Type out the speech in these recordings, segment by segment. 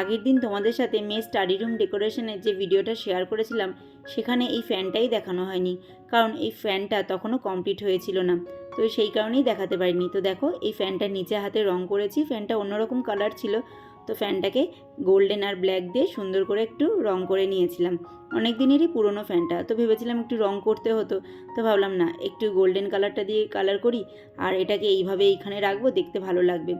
আগের দিন তোমাদের সাথে মেয়ে স্টাডি রুম ডেকোরেশনের যে ভিডিওটা শেয়ার করেছিলাম, সেখানে এই ফ্যানটাই দেখানো হয়নি। কারণ এই ফ্যানটা তখনও কমপ্লিট হয়েছিল না। তো সেই কারণেই দেখাতে পারিনি। তো দেখো, এই ফ্যানটা নিচে হাতে রং করেছি। ফ্যানটা অন্যরকম কালার ছিল। তো ফ্যানটাকে গোল্ডেন আর ব্ল্যাক দিয়ে সুন্দর করে একটু রং করে নিয়েছিলাম। অনেক দিনেরই পুরনো ফ্যানটা তো ভেবেছিলাম একটু রং করতে হতো। তো ভাবলাম, না, একটু গোল্ডেন কালারটা দিয়ে কালার করি, আর এটাকে এইভাবে এইখানে রাখব, দেখতে ভালো লাগবে।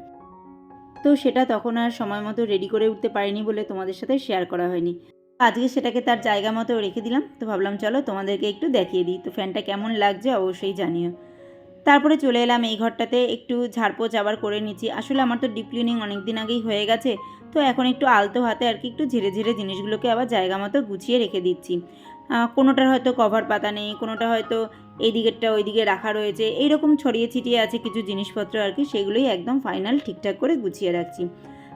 তো সেটা তখন আর সময় মতো রেডি করে উঠতে পারিনি বলে তোমাদের সাথে শেয়ার করা হয়নি। আজকে সেটাকে তার জায়গা মতো রেখে দিলাম, তো ভাবলাম চলো তোমাদেরকে একটু দেখিয়ে দিই, তো ফ্যানটা কেমন লাগছে অবশ্যই জানিও। তারপরে চলে এলাম এই ঘরটাতে, একটু ঝাড়পোছ আবার করে নিচ্ছি। আসলে আমার তো ডিপ ক্লিনিং অনেক দিন আগেই হয়ে গেছে, তো এখন একটু আলতো হাতে আর কি একটু ধীরে ধীরে জিনিসগুলোকে আবার জায়গা মতো গুছিয়ে রেখে দিচ্ছি। কোনোটার হয়তো কভার পাতা নেই, কোনোটা হয়তো এই দিকেরটা ওই দিকে রাখা রয়েছে। এইরকম ছড়িয়ে ছিটিয়ে আছে কিছু জিনিসপত্র আর কি, সেগুলোই একদম ফাইনাল ঠিকঠাক করে গুছিয়ে রাখছি।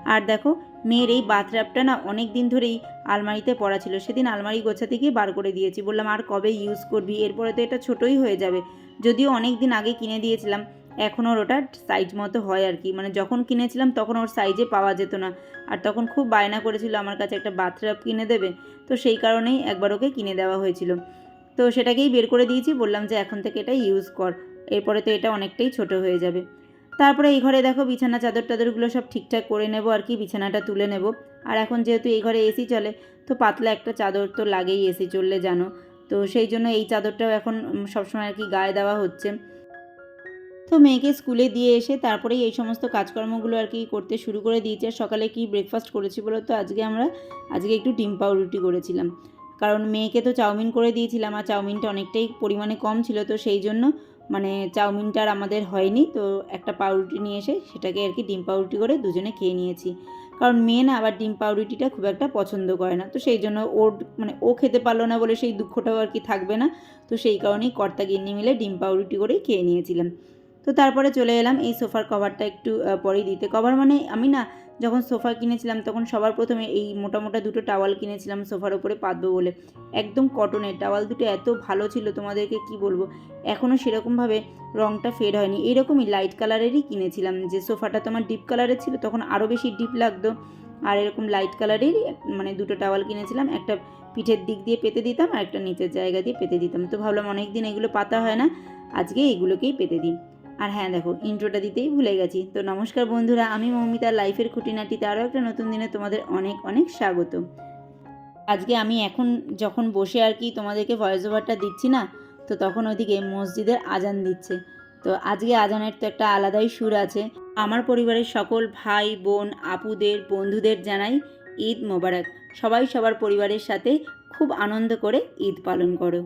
আর দেখো, মেয়ের এই বাথরাপটা না অনেক দিন ধরেই আলমারিতে পড়া ছিল। সেদিন আলমারি গোছাতে গিয়ে বার করে দিয়েছি। বললাম, আর কবে ইউজ করবি? এরপরে তো এটা ছোটোই হয়ে যাবে। যদিও অনেক দিন আগে কিনে দিয়েছিলাম এখন ওর ওটা সাইজ মতো হয় আর কি। মানে যখন কিনেছিলাম তখন ওর সাইজে পাওয়া যেত না। আর তখন খুব বায়না করেছিল, আমার কাছে একটা বাথরাপ কিনে দেবে? তো সেই কারণেই একবার ওকে কিনে দেওয়া হয়েছিল। তো সেটাকেই বের করে দিয়েছি, বললাম যে, এখন থেকে এটা ইউজ কর। এরপরে তো এটা অনেকটাই ছোট হয়ে যাবে। তারপরে এই ঘরে দেখো বিছানা, চাদর টাদরগুলো সব ঠিকঠাক করে নেব আর কি, বিছানাটা তুলে নেব। আর এখন যেহেতু এই ঘরে এসি চলে, তো পাতলা একটা চাদর তো লাগেই এসি চললে জানো। তো সেই জন্য এই চাদরটাও এখন সবসময় আর কি গায়ে দেওয়া হচ্ছে। তো মেয়েকে স্কুলে দিয়ে এসে তারপরেই এই সমস্ত কাজকর্মগুলো আর কি করতে শুরু করে দিয়েছি। আর সকালে কি ব্রেকফাস্ট করেছি বলো তো? আজকে আমরা, আজকে একটু ডিম পাউরুটি করেছিলাম। কারণ মেয়েকে তো চাউমিন করে দিয়েছিলাম আর চাউমিনটা অনেকটাই পরিমাণে কম ছিল, তো সেই জন্য মানে চাউমিনটা আর আমাদের হয়নি। তো একটা পাউরুটি নিয়ে এসে সেটাকে আর কি ডিম পাউরুটি করে দুজনে খেয়ে নিয়েছি। কারণ মেয়ে না আবার ডিম পাউরুটিটা খুব একটা পছন্দ করে না। তো সেই জন্য ওর মানে ও খেতে পারল না বলে সেই দুঃখটাও আর কি থাকবে না। তো সেই কারণেই কর্তা গিন্নি মিলে ডিম পাউরুটি করেই খেয়ে নিয়েছিলাম। তো তারপরে চলে এলাম, এই সোফার কভারটা একটু পরেই দিতে। কভার মানে আমি না, যখন সোফা কিনেছিলাম তখন সবার প্রথমে এই মোটা মোটা দুটো টাওয়াল কিনেছিলাম সোফার ওপরে পাতবো বলে। একদম কটনের, টাওয়াল দুটো এত ভালো ছিল তোমাদেরকে কি বলব? এখনও সেরকমভাবে রঙটা ফেড হয়নি। এরকমই লাইট কালারেরই কিনেছিলাম, যে সোফাটা তোমার ডিপ কালারের ছিল তখন আরও বেশি ডিপ লাগতো। আর এরকম লাইট কালারেরই মানে দুটো টাওয়াল কিনেছিলাম, একটা পিঠের দিক দিয়ে পেতে দিতাম আর একটা নিচের জায়গা দিয়ে পেতে দিতাম। তো ভাবলাম অনেক দিন এগুলো পাতা হয় না, আজকে এগুলোকেই পেতে দিই। আর হ্যাঁ দেখো ইন্ট্রোটা দিতেই ভুলে গেছি। তো নমস্কার বন্ধুরা, আমি মৌমিতা, লাইফের খুঁটিনাটিতে আরও একটা নতুন দিনে তোমাদের অনেক অনেক স্বাগত। আজকে আমি এখন যখন বসে আর কি তোমাদেরকে ভয়েস ওভারটা দিচ্ছি না, তো তখন ওদিকে মসজিদের আজান দিচ্ছে। তো আজকে আজানের তো একটা আলাদাই সুর আছে। আমার পরিবারের সকল ভাই, বোন, আপুদের, বন্ধুদের জানাই ঈদ মোবারক। সবাই সবার পরিবারের সাথে খুব আনন্দ করে ঈদ পালন করো।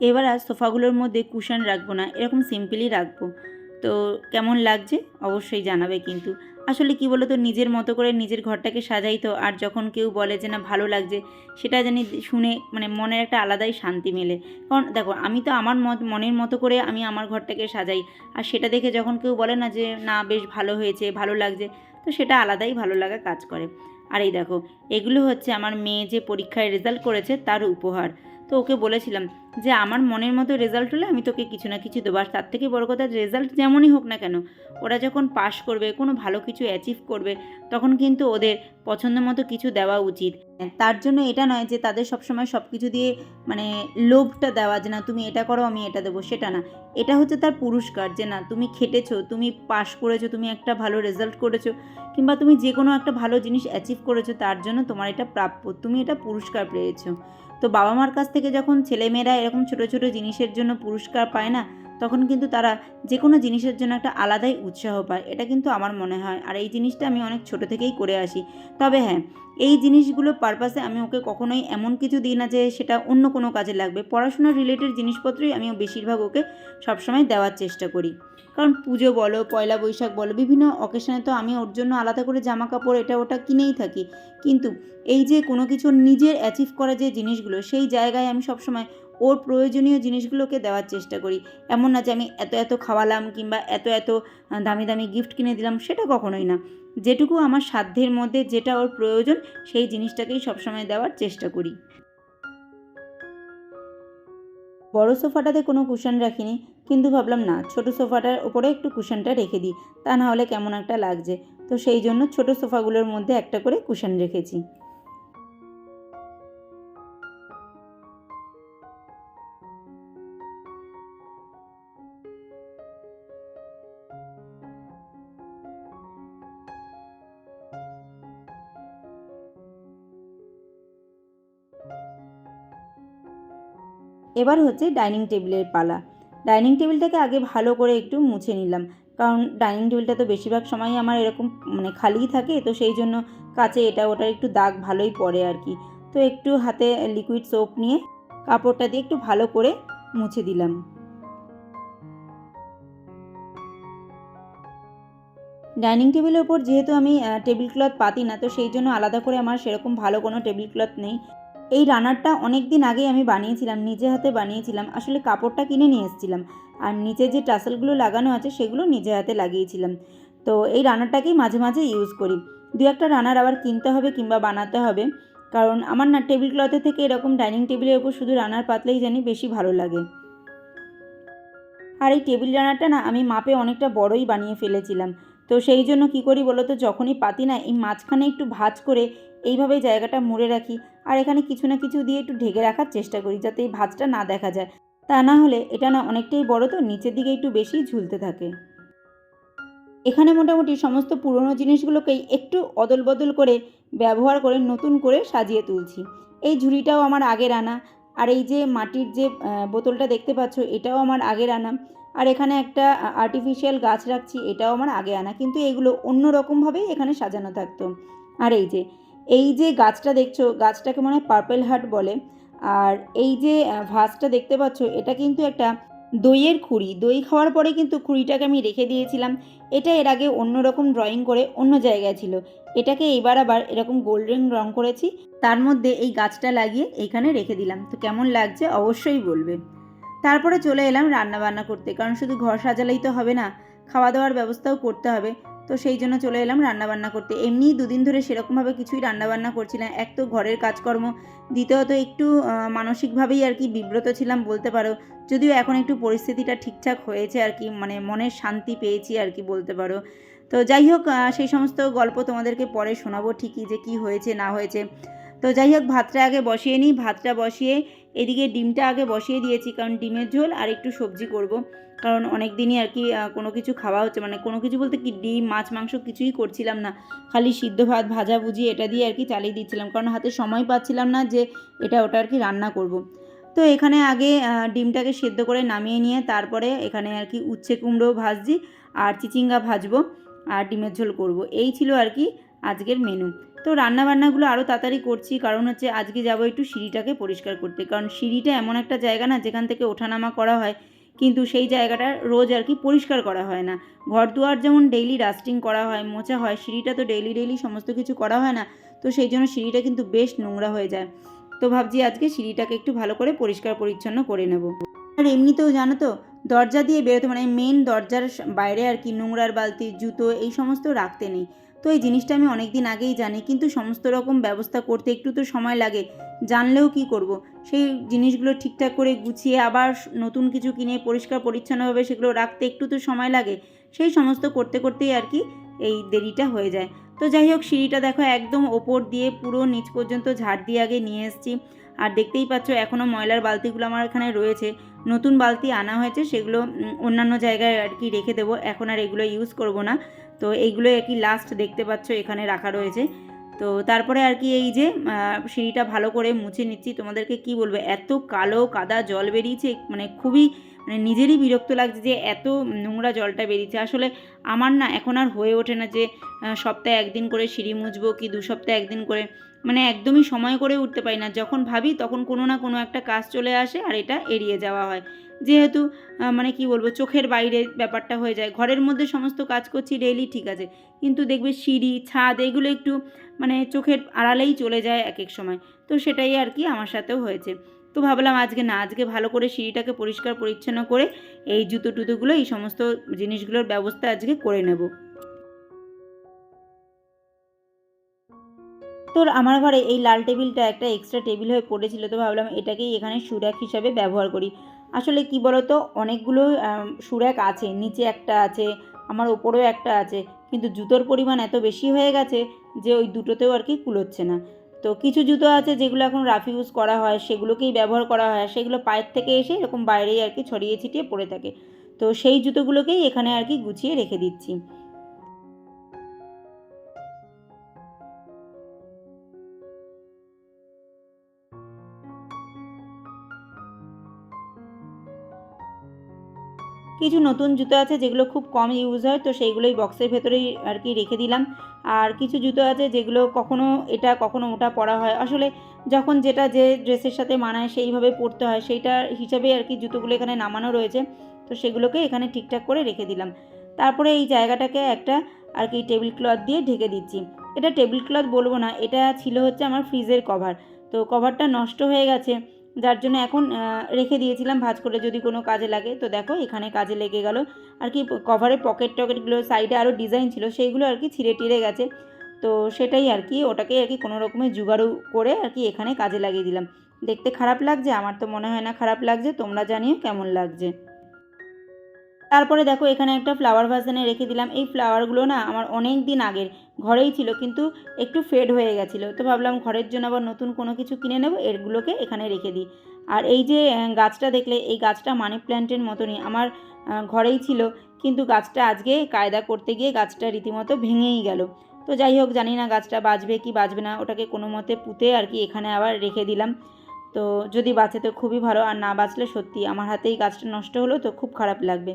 এবার আর সোফাগুলোর মধ্যে কুশন রাখব না, এরকম সিম্পলই রাখব। তো কেমন লাগছে? অবশ্যই জানাবে কিন্তু। আসলে কি বলো তো নিজের মতো করে নিজের ঘরটাকে সাজাই তো, আর যখন কেউ বলে যে না ভালো লাগছে, সেটা জানি শুনে মানে মনের একটা আলাদাই শান্তি মেলে। কারণ দেখো, আমি তো আমার মত, মনের মতো করে আমি আমার ঘরটাকে সাজাই, আর সেটা দেখে যখন কেউ বলে না যে না বেশ ভালো হয়েছে, ভালো লাগছে, তো সেটা আলাদাই ভালো লাগা কাজ করে। আর এই দেখো, এগুলো হচ্ছে আমার মেয়ে যে পরীক্ষায় রেজাল্ট করেছে, তার উপহার। তো ওকে বলেছিলাম যে আমার মনের মতো রেজাল্ট হলে আমি তোকে কিছু না কিছু দেবো। আর তার থেকে বড় কথা রেজাল্ট যেমনই হোক না কেন, ওরা যখন পাশ করবে, কোনো ভালো কিছু অ্যাচিভ করবে, তখন কিন্তু ওদের পছন্দ মতো কিছু দেওয়া উচিত। তার জন্য এটা নয় যে তাদের সবসময় সব কিছু দিয়ে মানে লোভটা দেওয়া, যে না, তুমি এটা করো, আমি এটা দেবো, সেটা না। এটা হচ্ছে তার পুরস্কার, যে না, তুমি খেটেছো, তুমি পাশ করেছ, তুমি একটা ভালো রেজাল্ট করেছ, কিংবা তুমি যে কোনো একটা ভালো জিনিস অ্যাচিভ করেছ, তার জন্য তোমার এটা প্রাপ্য, তুমি এটা পুরস্কার পেয়েছ। তো বাবা মার কাছ থেকে যখন ছেলেমেয়েরা এরকম ছোটো ছোটো জিনিসের জন্য পুরস্কার পায় না, তখন কিন্তু তারা যে কোনো জিনিসের জন্য একটা আলাদাই উৎসাহ পায়। এটা কিন্তু আমার মনে হয়। আর এই জিনিসটা আমি অনেক ছোট থেকেই করে আসি। তবে হ্যাঁ এই জিনিসগুলো পারপাসে আমি ওকে কখনোই এমন কিছু দিই না যে সেটা অন্য কোনো কাজে লাগবে। পড়াশোনার রিলেটেড জিনিসপত্রই আমি বেশিরভাগ ওকে সবসময় দেওয়ার চেষ্টা করি। কারণ পুজো বলো, পয়লা বৈশাখ বলো, বিভিন্ন অকেশনে তো আমি ওর জন্য আলাদা করে জামা কাপড় এটা ওটা কিনেই থাকি। কিন্তু এই যে কোনো কিছু নিজের অ্যাচিভ করা যে জিনিসগুলো, সেই জায়গায় আমি সবসময় ওর প্রয়োজনীয় জিনিসগুলোকে দেওয়ার চেষ্টা করি। এমন না যে আমি এত এত খাওয়ালাম কিংবা এত এত দামি দামি গিফট কিনে দিলাম, সেটা কখনোই না। যেটুকু আমার সাধ্যের মধ্যে যেটা ওর প্রয়োজন, সেই জিনিসটাকেই সবসময় দেওয়ার চেষ্টা করি। বড় সোফাটাতে কোনো কুশন রাখিনি, কিন্তু ভাবলাম, না, ছোট সোফাটার উপরে একটু কুশনটা রেখে দিই। তা না হলে কেমন একটা লাগছে। তো সেই জন্য ছোট সোফাগুলোর মধ্যে একটা করে কুশন রেখেছি। এবার হচ্ছে ডাইনিং টেবিলের পালা। ডাইনিং টেবিলটাকে আগে ভালো করে একটু মুছে নিলাম। কারণ ডাইনিং টেবিলটা তো বেশিরভাগ সময়ই আমার এরকম মানে খালিই থাকে, তো সেই জন্য কাছে এটা ওটার একটু দাগ ভালোই পড়ে আর কি। তো একটু হাতে লিকুইড সোপ নিয়ে কাপড়টা দিয়ে একটু ভালো করে মুছে দিলাম। ডাইনিং টেবিলের ওপর যেহেতু আমি টেবিল ক্লথ পাতি না, তো সেই জন্য আলাদা করে আমার সেরকম ভালো কোনো টেবিল ক্লথ নেই। এই রানারটা অনেক দিন আগেই আমি বানিয়েছিলাম, নিজে হাতে বানিয়েছিলাম। আসলে কাপড়টা কিনে নিয়ে এসেছিলাম। আর নিচে যে টাসেলগুলো লাগানো আছে, সেগুলো নিজে হাতে লাগিয়েছিলাম। তো এই রানারটাকেই মাঝে মাঝে ইউজ করি। দু একটা রানার আবার কিনতে হবে কিংবা বানাতে হবে। কারণ আমার না টেবিল ক্লথের থেকে এরকম ডাইনিং টেবিলের ওপর শুধু রানার পাতলেই জানি বেশি ভালো লাগে। আর এই টেবিল রানারটা না আমি মাপে অনেকটা বড়ই বানিয়ে ফেলেছিলাম। তো সেই জন্য কি করি বলো তো যখনই পাতি না, এই মাঝখানে একটু ভাজ করে এইভাবে জায়গাটা মুড়ে রাখি আর এখানে কিছু না কিছু দিয়ে একটু ঢেকে রাখার চেষ্টা করি যাতে এই ভাঁজটা না দেখা যায়। তা না হলে এটা না অনেকটাই বড় তো নিচের দিকে একটু বেশি ঝুলতে থাকে। এখানে মোটামুটি সমস্ত পুরনো জিনিসগুলোকেই একটু অদল বদল করে ব্যবহার করে নতুন করে সাজিয়ে তুলছি। এই ঝুড়িটাও আমার আগের আনা আর এই যে মাটির যে বোতলটা দেখতে পাচ্ছ এটাও আমার আগের আনা। আর এখানে একটা আর্টিফিশিয়াল গাছ রাখছি এটাও আমার আগে আনা। কিন্তু এগুলো অন্য রকমভাবেই এখানে সাজানো থাকতো। আর এই যে এই যে গাছটা দেখছ, গাছটাকে মনে হয় পার্পেল হার্ট বলে। আর এই যে ভাসটা দেখতে পাচ্ছ, এটা কিন্তু একটা দইয়ের খুঁড়ি। দই খাওয়ার পরে কিন্তু খুঁড়িটাকে আমি রেখে দিয়েছিলাম। এটা এর আগে অন্য রকম ড্রয়িং করে অন্য জায়গায় ছিল। এটাকে এবার আবার এরকম গোল্ডেন রং করেছি। তার মধ্যে এই গাছটা লাগিয়ে এইখানে রেখে দিলাম। তো কেমন লাগছে অবশ্যই বলবে। তারপরে চলে এলাম রান্না বান্না করতে। কারণ শুধু ঘর সাজালেই তো হবে না খাওয়া দাওয়ার ব্যবস্থাও করতে হবে। তো সেই জন্য চলে এলাম রান্নাবান্না করতে। এমনিই দুদিন ধরে সেরকমভাবে কিছুই রান্নাবান্না করছিলাম এক তো ঘরের কাজকর্ম, দ্বিতীয়ত একটু মানসিকভাবেই আর কি বিব্রত ছিলাম বলতে পারো। যদিও এখন একটু পরিস্থিতিটা ঠিকঠাক হয়েছে আর কি মানে মনের শান্তি পেয়েছি আর কি বলতে পারো। তো যাই হোক সেই সমস্ত গল্প তোমাদেরকে পরে শোনাবো ঠিকই যে কি হয়েছে না হয়েছে। তো যাই হোক, ভাতটা আগে বসিয়ে নিই। ভাতটা বসিয়ে এদিকে ডিমটা আগে বসিয়ে দিয়েছি, কারণ ডিমের ঝোল আর একটু সবজি করব কারণ অনেক দিনই আর কি কোনো কিছু খাওয়া হচ্ছে মানে কোনো কিছু বলতে কি ডিম, মাছ, মাংস কিছুই করছিলাম না খালি সিদ্ধ ভাত, ভাজা ভুজি এটা দিয়ে আর কি চালিয়ে দিচ্ছিলাম, কারণ হাতে সময় পাচ্ছিলাম না যে এটা ওটা আর কি রান্না করব। তো এখানে আগে ডিমটাকে সেদ্ধ করে নামিয়ে নিয়ে তারপরে এখানে আর কি উচ্ছে কুমড়ো ভাজছি আর চিচিঙ্গা ভাজবো আর ডিমের ঝোল করব। এই ছিল আর কি আজকের মেনু তো রান্নাবান্নাগুলো আরও তাড়াতাড়ি করছি, কারণ হচ্ছে আজকে যাব একটু সিঁড়িটাকে পরিষ্কার করতে। কারণ সিঁড়িটা এমন একটা জায়গা না, যেখান থেকে ওঠানামা করা হয়, কিন্তু সেই জায়গাটা রোজ আর কি পরিষ্কার করা হয় না। ঘর দুয়ার যেমন ডেইলি ডাস্টিং করা হয়, মোছা হয়, সিঁড়িটা তো ডেইলি ডেইলি সমস্ত কিছু করা হয় না, তো সেই জন্য সিঁড়িটা কিন্তু বেশ নোংরা হয়ে যায়। তো ভাবছি আজকে সিঁড়িটাকে একটু ভালো করে পরিষ্কার পরিচ্ছন্ন করে নেব। আর এমনিতেও জানো তো, দরজা দিয়ে বেরোতে মানে মেন দরজার বাইরে আর কি নোংরার বালতি, জুতো এই সমস্ত রাখতে নেই। তো এই জিনিসটা আমি অনেক দিন আগেই জানি, কিন্তু সমস্ত রকম ব্যবস্থা করতে একটু তো সময় লাগে, জানলেও কি করব। সেই জিনিসগুলো ঠিকঠাক করে গুছিয়ে আবার নতুন কিছু কিনে পরিষ্কার পরিচ্ছন্নভাবে সেগুলো রাখতে একটু তো সময় লাগে, সেই সমস্ত করতে করতেই আর কি এই দেরিটা হয়ে যায়। তো যাই হোক, সিঁড়িটা দেখো একদম ওপর দিয়ে পুরো নিচ পর্যন্ত ঝাড় দিয়ে আগে নিয়ে এসেছি। আর দেখতেই পাচ্ছ, এখনও ময়লার বালতিগুলো আমার এখানে রয়েছে। নতুন বালতি আনা হয়েছে, সেগুলো অন্যান্য জায়গায় আর কি রেখে দেবো। এখন আর এগুলো ইউজ করব না। তো এইগুলো কি লাস্ট দেখতে পাচ্ছ, এখানে রাখা রয়েছে। তো তারপরে আর কি এই যে সিঁড়িটা ভালো করে মুছে নিচ্ছি। তোমাদেরকে কি বলব, এত কালো কাদা জল বেরিয়েছে মানে খুবই মানে নিজেরই বিরক্ত লাগছে যে এত নোংরা জলটা বেরিয়েছে। আসলে আমার না এখন আর হয়ে ওঠে না যে সপ্তাহে একদিন করে সিঁড়ি মুছবো কি দু সপ্তাহে একদিন করে মানে একদমই সময় করে উঠতে পারি না। যখন ভাবি তখন কোনো না কোনো একটা কাজ চলে আসে আর এটা এড়িয়ে যাওয়া হয়। যেহেতু মানে কি বলব, চোখের বাইরে ব্যাপারটা হয়ে যায়। ঘরের মধ্যে সমস্ত কাজ করছি ডেইলি ঠিক আছে। কিন্তু দেখবে সিঁড়ি, ছাদ এগুলো একটু মানে চোখের আড়ালেই চলে যায় এক এক সময়। তো সেটাই আর কি আমার সাথেও হয়েছে। তো ভাবলাম আজকে না, আজকে ভালো করে সিঁড়িটাকে পরিষ্কার পরিচ্ছন্ন করে এই জুতো টুতোগুলো, এই সমস্ত জিনিসগুলোর ব্যবস্থা আজকে করে নেব। তোর আমার ঘরে এই লাল টেবিলটা একটা এক্সট্রা টেবিল হয়ে পড়েছিল, তো ভাবলাম এটাকেই এখানে সুরাক হিসাবে ব্যবহার করি। আসলে কি বলতো, অনেকগুলো সুরাক আছে, নিচে একটা আছে, আমার ওপরেও একটা আছে, কিন্তু জুতোর পরিমাণ এত বেশি হয়ে গেছে যে ওই দুটোতেও আর কি কুলোচ্ছে না। তো কিছু জুতো আছে যেগুলো এখন রাফ ইউজ করা হয়, সেগুলোকেই ব্যবহার করা হয় সেগুলো পায়ের থেকে এসে এরকম বাইরেই আর কি ছড়িয়ে ছিটিয়ে পড়ে থাকে। তো সেই জুতোগুলোকেই এখানে আর কি গুছিয়ে রেখে দিচ্ছি। কিছু নতুন জুতো আছে যেগুলো খুব কম ইউজ হয়, তো সেইগুলোই বক্সের ভেতরেই আর কি রেখে দিলাম। আর কিছু জুতো আছে যেগুলো কখনো এটা কখনো ওটা পরা হয়। আসলে যখন যেটা যে ড্রেসের সাথে মানায় সেইভাবে পরতে হয় সেইটার হিসাবেই আর কি জুতোগুলো এখানে নামানো রয়েছে, তো সেগুলোকে এখানে ঠিকঠাক করে রেখে দিলাম। তারপরে এই জায়গাটাকে একটা আর কি টেবিল ক্লথ দিয়ে ঢেকে দিচ্ছি। এটা টেবিল ক্লথ বলব না, এটা ছিল হচ্ছে আমার ফ্রিজের কভার তো কভারটা নষ্ট হয়ে গেছে যার জন্য এখন রেখে দিয়েছিলাম ভাজ করে যদি কোনো কাজে লাগে। তো দেখো, এখানে কাজে লেগে গেল। আর কি কভারের পকেট টকেটগুলো সাইডে আরও ডিজাইন ছিল, সেইগুলো আর কি ছিঁড়ে টিড়ে গেছে। তো সেটাই আর কি, ওটাকে আর কি কোনো রকমের জোগাড় করে আর কি এখানে কাজে লাগিয়ে দিলাম। দেখতে খারাপ লাগছে? আমার তো মনে হয় না খারাপ লাগছে। তোমরা জানিও কেমন লাগছে। তারপরে দেখো এখানে একটা ফ্লাওয়ার ভাসানে রেখে দিলাম। এই ফ্লাওয়ারগুলো না আমার অনেক দিন আগের, ঘরেই ছিল কিন্তু একটু ফেড হয়ে গেছিল। তো ভাবলাম ঘরের জন্য আবার নতুন কোনো কিছু কিনে নেব, এরগুলোকে এখানে রেখে দিই। আর এই যে গাছটা দেখলে, এই গাছটা মানি প্ল্যান্টের মতনই আমার ঘরেই ছিল। কিন্তু গাছটা আজকে কায়দা করতে গিয়ে গাছটা রীতিমতো ভেঙেই গেল। তো যাই হোক, জানি না গাছটা বাঁচবে কি বাঁচবে না, ওটাকে কোনো মতে পুঁতে আর কি এখানে আবার রেখে দিলাম। তো যদি বাঁচে তো খুবই ভালো আর না বাঁচলে সত্যি আমার হাতেই গাছটা নষ্ট হলো তো খুব খারাপ লাগবে।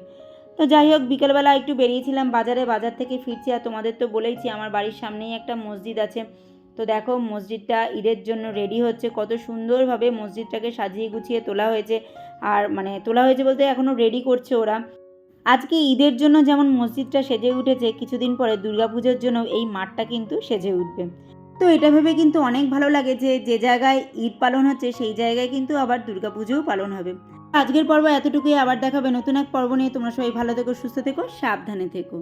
তো যাই হোক, বিকেলবেলা একটু বেরিয়েছিলাম বাজারে, বাজার থেকে ফিরছি আর তোমাদের তো বলেইছি আমার বাড়ির সামনেই একটা মসজিদ আছে। তো দেখো মসজিদটা ঈদের জন্য রেডি হচ্ছে, কত সুন্দরভাবে মসজিদটাকে সাজিয়ে গুছিয়ে তোলা হয়েছে আর মানে তোলা হয়েছে বলতে এখনও রেডি করছে ওরা। আজকে ঈদের জন্য যেমন মসজিদটা সেজে উঠেছে, কিছুদিন পরে দুর্গাপুজোর জন্য এই মাঠটা কিন্তু সেজে উঠবে। তো এটা ভেবে কিন্তু অনেক ভালো লাগে যে যে জায়গায় ঈদ পালন হচ্ছে, সেই জায়গায় কিন্তু আবার দুর্গাপুজোও পালন হবে। আজকের পর্ব এতটুকুই, আবার দেখাবে নতুন এক পর্ব নিয়ে। তোমরা সবাই ভালো থেকো, সুস্থ থেকো, সাবধানে থেকো।